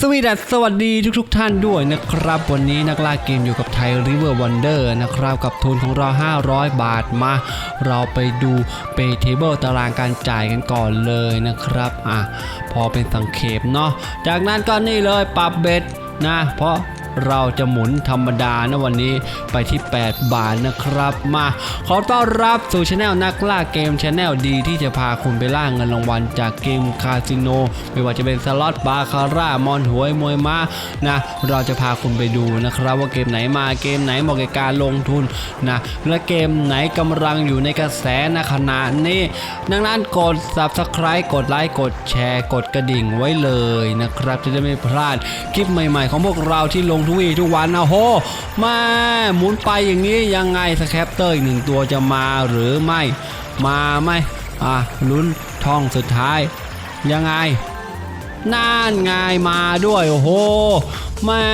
สวีดัสสวัสดีทุกๆทท่านด้วยนะครับ วันนี้นักล่าเกมอยู่กับไทย River Wonder นะครับ กับทุนของเรา 500 บาทมา เราไปดูเปเทเบิลตารางการจ่ายกันก่อนเลยนะครับ อะ พอเป็นสังเขปเนาะจากนั้นก็นี่เลยปรับเบ็ดนะ เพราะ เราจะหมุนธรรมดานะวันนี้ไปที่ 8 บาทนะครับ มาขอต้อนรับสู่ช anel นักล่าเกมช anel ดีที่จะพาคุณไปล่าเงินรางวัลจากเกมคาสิโน ไม่ว่าจะเป็นสล็อตบาคาร่ามอนหวยมวยม้านะเราจะพาคุณไปดูนะครับ ว่าเกมไหนมาเกมไหนเหมาะกับการลงทุนนะและเกมไหนกำลังอยู่ในกระแสณขณะนี้ดังนั้นกด subscribe กดไลค์กดแชร์ กดกระดิ่งไว้เลยนะครับจะได้ไม่พลาดคลิปใหม่ ๆ ของพวกเราที่ลงทุกวีทุกวันนะโหมาหมุนไปอย่างนี้ยังไงสแคปเตอร์อีกหนึ่งตัวจะมาหรือไม่มาไหมอะลุ้นท่องสุดท้าย ยังไงน่านไงมาด้วยโอ้โหแม่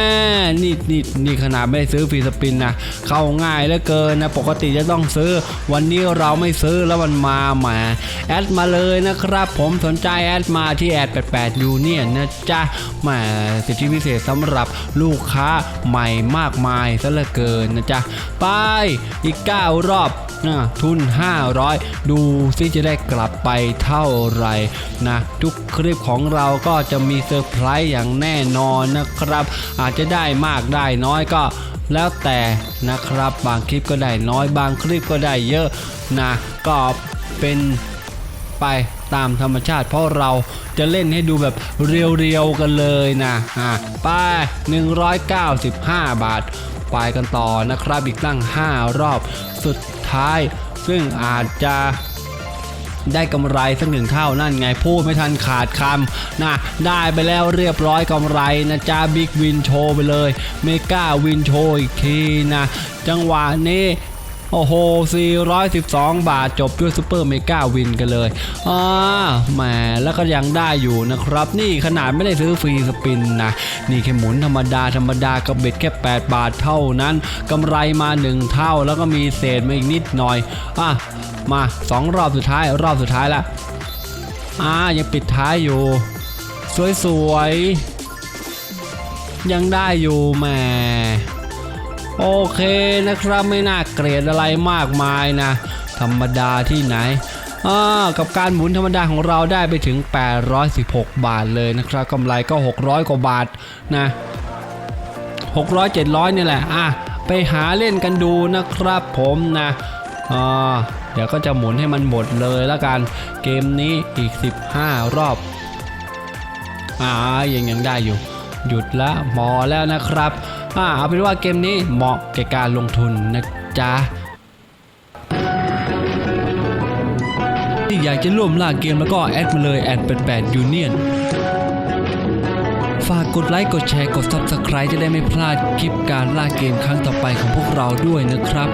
นี่นี่นี่ขนาดไม่ได้ซื้อฟรีสปินนะเข้าง่ายเหลือเกินนะปกติจะต้องซื้อ วันนี้เราไม่ซื้อแล้วมันมาแหมาแอดมาเลยนะครับ ผมสนใจแอดมาที่แอด88ยูเนียนะจ๊ะแหมสิทธิพิเศษสำหรับลูกค้าใหม่มากมายซะเหลือเกินนะจ๊ะไปอีก 9 รอบนะทุน 500 ดูซิจะได้กลับไปเท่าไหร่นะทุกคลิปของเราก็จะมีเซอร์ไพรส์อย่างแน่นอนนะครับอาจจะได้มากได้น้อยก็แล้วแต่นะครับบางคลิปก็ได้น้อยบางคลิปก็ได้เยอะนะก็เป็นไปตามธรรมชาติ เพราะเราจะเล่นให้ดูแบบเรียวๆกันเลยนะอะไป 195 บาท ไปกันต่อนะครับอีกตั้ง 5 รอบสุดท้าย ซึ่งอาจจะ ได้กำไรสักหนึ่งเท่านั่นไงพูดไม่ทันขาดคำนะได้ไปแล้วเรียบร้อยกำไรนะจ้าบิ๊กวินโชว์ไปเลยเมกาวินโชว์อีกทีนะ จังหวะนี้ โอ้โห 412 บาทจบด้วยซูเปอร์เมกาวินกันเลยอ่าแหมแล้วก็ยังได้อยู่นะครับ นี่ขนาดไม่ได้ซื้อฟรีสปินนะ นี่แค่หมุนธรรมดาธรรมดากับเบ็ดแค่ 8 บาทเท่านั้นกำไรมา 1 เท่าแล้วก็มีเศษมาอีกนิดหน่อยอะมา 2 รอบสุดท้ายรอบสุดท้ายละอ่ายังปิดท้ายอยู่ สวยๆยังได้อยู่แหม โอเคนะครับไม่น่าเกลียดอะไรมากมายนะ ธรรมดาที่ไหนกับการหมุนธรรมดาของเราได้ไปถึง 816 บาทเลยนะครับกำไรก็ 600 กว่าบาทนะ600 700นี่แหละอะไปหาเล่นกันดูนะครับผมนะเดี๋ยวก็จะหมุนให้มันหมดเลยแล้วกันเกมนี้อีก 15 รอบอ่ายังยังได้อยู่ หยุดละมอแล้วนะครับ อ่าเอาเป็นว่าเกมนี้เหมาะแก่การลงทุนนะจ๊ะที่อยากจะร่วมล่าเกมแล้วก็แอดมาเลยแอดเป็น8ยูเนียนฝากกดไลค์กดแชร์กด Subscribe จะได้ไม่พลาดคลิปการล่าเกมครั้งต่อไปของพวกเราด้วยนะครับ